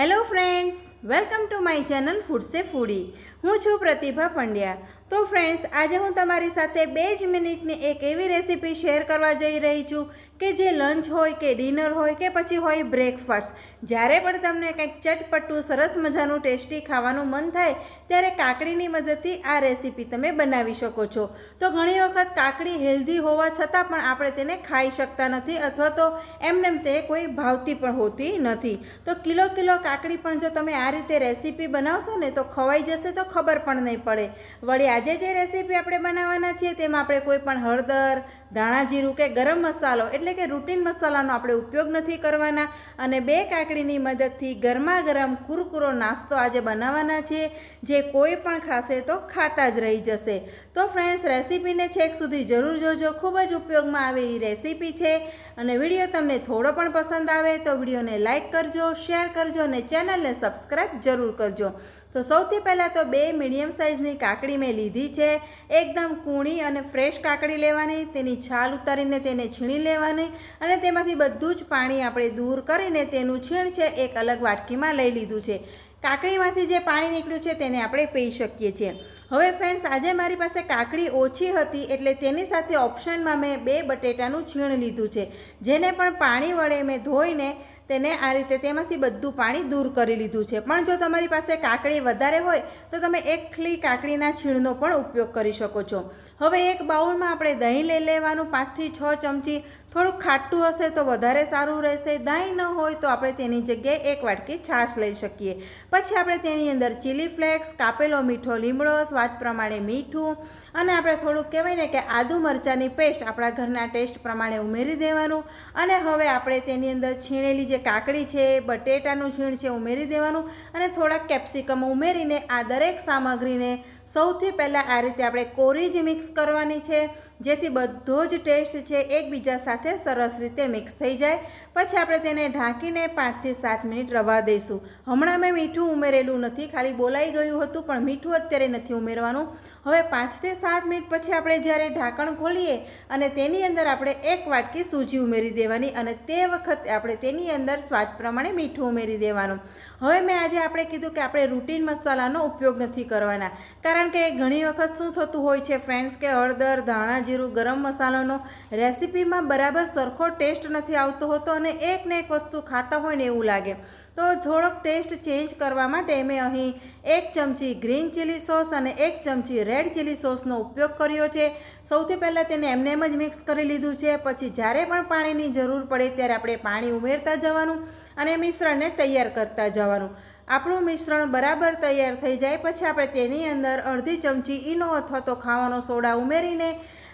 Hello friends welcome to my channel ફૂડસે foodie હું છું પ્રતિભા પંડ્યા. તો ફ્રેન્ડ્સ આજે હું તમારી સાથે બે જ મિનિટની એક એવી રેસીપી શેર કરવા જઈ રહી છું કે જે લંચ હોય કે ડિનર હોય કે પછી હોય બ્રેકફાસ્ટ જ્યારે પણ તમને કંઈક ચટપટું, સરસ મજાનું ટેસ્ટી ખાવાનું મન થાય, ત્યારે કાકડીની મદદથી આ રેસીપી તમે બનાવી શકો છો. તો ઘણી વખત કાકડી હેલ્ધી હોવા છતાં પણ આપણે તેને ખાઈ શકતા નથી અથવા તો એમનેમ તે કોઈ ભાવતી પણ હોતી નથી. તો કિલો કિલો કાકડી પણ જો તમે આ રીતે રેસીપી બનાવશો ને તો ખવાઈ જશે તો ખબર પણ નહીં પડે. વળી આજે જે રેસીપી આપણે બનાવવાના છીએ તેમાં આપણે કોઈ પણ હળદર ધાણા જીરું કે ગરમ મસાલો એટલે કે રૂટીન મસાલાનો આપણે ઉપયોગ નથી કરવાના અને બે કાકડીની મદદથી ગરમા ગરમ કુરકુરો નાસ્તો આજે બનાવવાના છીએ જે કોઈ પણ ખાશે તો ખાતા જ રહી જશે. તો ફ્રેન્ડ્સ રેસીપીને છેક સુધી જરૂર જોજો. ખૂબ જ ઉપયોગમાં આવે એ રેસીપી છે. અને વીડિયો તમને થોડો પણ પસંદ આવે તો વિડીયોને લાઇક કરજો, શેર કરજો અને ચેનલને સબસ્ક્રાઈબ જરૂર કરજો. તો સૌથી પહેલાં તો બે મીડિયમ સાઇઝની કાકડી મેં લીધી છે. એકદમ કૂણી અને ફ્રેશ કાકડી લેવાની, તેની છાલ ઉતારીને તેને છીણી લેવાની અને તેમાંથી બધું જ પાણી આપણે દૂર કરીને તેનું છીણ છે એક અલગ વાટકીમાં લઈ લીધું છે. કાકડીમાંથી જે પાણી નીકળ્યું છે તેને આપણે પી શકીએ છીએ. હવે ફ્રેન્ડ્સ, આજે મારી પાસે કાકડી ઓછી હતી એટલે તેની સાથે ઓપ્શનમાં મેં બે બટેટાનું છીણ લીધું છે. જેને પણ પાણી વડે મેં ધોઈને તેને આ રીતે તેમાંથી બધું પાણી દૂર કરી લીધું છે. પણ જો તમારી પાસે કાકડી વધારે હોય, તો તમે એકલી કાકડીના છીણનો પણ ઉપયોગ કરી શકો છો. હવે એક બાઉલમાં આપણે દહીં લઈ લેવાનું, પાંચથી છ ચમચી. થોડુંક ખાટું હશે તો વધારે સારું રહેશે. દહીં ન હોય તો આપણે તેની જગ્યાએ એક વાટકી છાશ લઈ શકીએ. પછી આપણે તેની અંદર ચીલી ફ્લેક્સ, કાપેલો મીઠો લીમડો, સ્વાદ પ્રમાણે મીઠું અને આપણે થોડુંક કહેવાય ને કે આદુ મરચાંની પેસ્ટ આપણા ઘરના ટેસ્ટ પ્રમાણે ઉમેરી દેવાનું. અને હવે આપણે તેની અંદર છીણેલી જે કાકડી છે બટેટાનું છીણ છે ઉમેરી દેવાનું અને થોડાક કેપ્સિકમ ઉમેરીને આ દરેક સામગ્રીને સૌથી પહેલાં આ રીતે આપણે કોરી જ મિક્સ કરવાની છે, જેથી બધો જ ટેસ્ટ છે એકબીજા સાથે સરસ રીતે મિક્સ થઈ જાય. પછી આપણે તેને ઢાંકીને પાંચથી સાત મિનિટ રવા દઈશું. હમણાં મેં મીઠું ઉમેરેલું નથી, ખાલી બોલાઈ ગયું હતું, પણ મીઠું અત્યારે નથી ઉમેરવાનું. હવે પાંચથી સાત મિનિટ પછી આપણે જ્યારે ઢાંકણ ખોલીએ અને તેની અંદર આપણે એક વાટકી સૂજી ઉમેરી દેવાની અને તે વખતે આપણે તેની અંદર સ્વાદ પ્રમાણે મીઠું ઉમેરી દેવાનું. હવે મેં આજે આપણે કીધું કે આપણે રૂટીન મસાલાનો ઉપયોગ નથી કરવાના, કારણ કે ઘણી વખત શું થતું હોય છે ફ્રેન્ડ્સ કે હળદર, ધાણા જીરું, ગરમ મસાલાનો રેસીપીમાં બરાબર સરખો ટેસ્ટ નથી આવતો હોતો અને એક ને એક વસ્તુ ખાતા હોય ને એવું લાગે. તો થોડોક ટેસ્ટ ચેન્જ કરવા માટે મેં અહીં એક ચમચી ગ્રીન ચીલી સોસ અને એક ચમચી રેડ ચીલી સોસનો ઉપયોગ કર્યો છે. સૌથી પહેલાં તેને એમને એમ જ મિક્સ કરી લીધું છે, પછી જ્યારે પણ પાણીની જરૂર પડે ત્યારે આપણે પાણી ઉમેરતા જવાનું અને મિશ્રણને તૈયાર કરતા જવાનું. આપણું મિશ્રણ બરાબર તૈયાર થઈ જાય પછી આપણે તેની અંદર અડધી ચમચી ઈનો અથવા તો ખાવાનો સોડા ઉમેરીને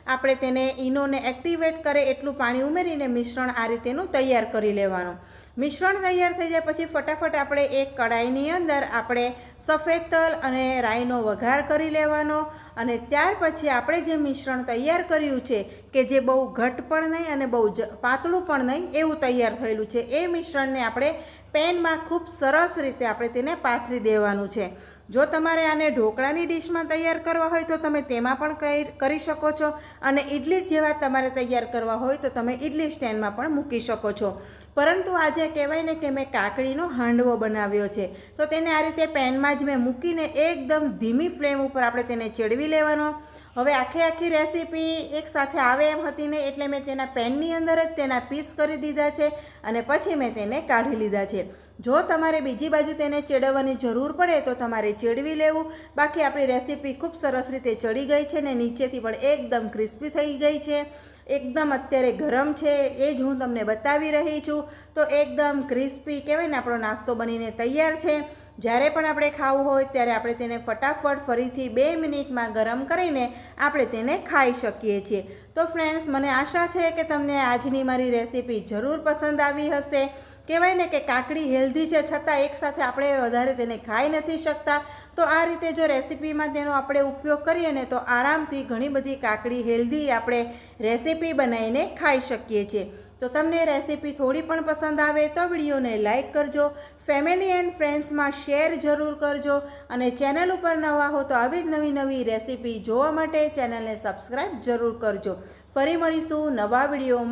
આપણે તેને ઈનોને એક્ટિવેટ કરે એટલું પાણી ઉમેરીને મિશ્રણ આ રીતેનું તૈયાર કરી લેવાનું. મિશ્રણ તૈયાર થઈ જાય પછી ફટાફટ આપણે એક કડાઈની અંદર આપણે સફેદ તલ અને રાઈનો વઘાર કરી લેવાનો અને ત્યાર પછી આપણે જે મિશ્રણ તૈયાર કર્યું છે કે જે બહુ ઘટ પણ નહીં અને બહુ પાતળું પણ નહીં એવું તૈયાર થયેલું છે, એ મિશ્રણને આપણે પેનમાં ખૂબ સરસ રીતે આપણે તેને પાથરી દેવાનું છે. જો તમારે આને ઢોકળાની ડીશમાં તૈયાર કરવા હોય તો તમે તેમાં પણ કરી શકો છો અને ઇડલી જેવા તમારે તૈયાર કરવા હોય તો તમે ઇડલી સ્ટેન્ડમાં પણ મૂકી શકો છો. પરંતુ આજે કહેવાય ને કે મેં કાકડીનો હાંડવો બનાવ્યો છે. તો તેને આ રીતે પેનમાં જ મેં મૂકીને એકદમ ધીમી ફ્લેમ ઉપર આપણે તેને ચડવી લેવાનો. હવે આખી આખી રેસીપી એકસાથે આવે એમ હતી ને એટલે મેં તેના પેનની અંદર જ તેના પીસ કરી દીધા છે અને પછી મેં તેને કાઢી લીધા છે. જો તમારે બીજી બાજુ તેને ચેડવવાની જરૂર પડે તો તમારે ચેડવી લેવું. બાકી આપણી રેસીપી ખૂબ સરસ રીતે ચડી ગઈ છે ને નીચેથી પણ એકદમ ક્રિસ્પી થઈ ગઈ છે. એકદમ અત્યારે ગરમ છે, એ જ હું તમને બતાવી રહી છું. તો એકદમ ક્રિસ્પી કહેવાય ને આપણો નાસ્તો બનીને તૈયાર છે. જ્યારે પણ આપણે ખાવું હોય ત્યારે આપણે તેને ફટાફટ ફરીથી બે મિનિટમાં ગરમ કરીને આપણે તેને ખાઈ શકીએ છીએ. તો ફ્રેન્ડ્સ, મને આશા છે કે તમને આજની મારી રેસીપી જરૂર પસંદ આવી હશે. કહેવાય ને કે કાકડી હેલ્ધી છે, છતાં એકસાથે આપણે વધારે તેને ખાઈ નથી શકતા. તો આ રીતે જો રેસીપીમાં તેનો આપણે ઉપયોગ કરીએ ને તો આરામથી ઘણી બધી કાકડી હેલ્ધી આપણે રેસીપી બનાવીને ખાઈ શકીએ છીએ. તો તમને રેસીપી થોડી પણ પસંદ આવે તો વિડીયોને લાઇક કરજો ફેમિલી એન્ડ ફ્રેન્ડ્સમાં શેર જરૂર કરજો અને ચેનલ ઉપર નવા હો તો આવી જ નવી નવી રેસીપી જોવા માટે ચેનલને સબસ્ક્રાઈબ જરૂર કરજો. ફરી મળીશું નવા વિડીયોમાં.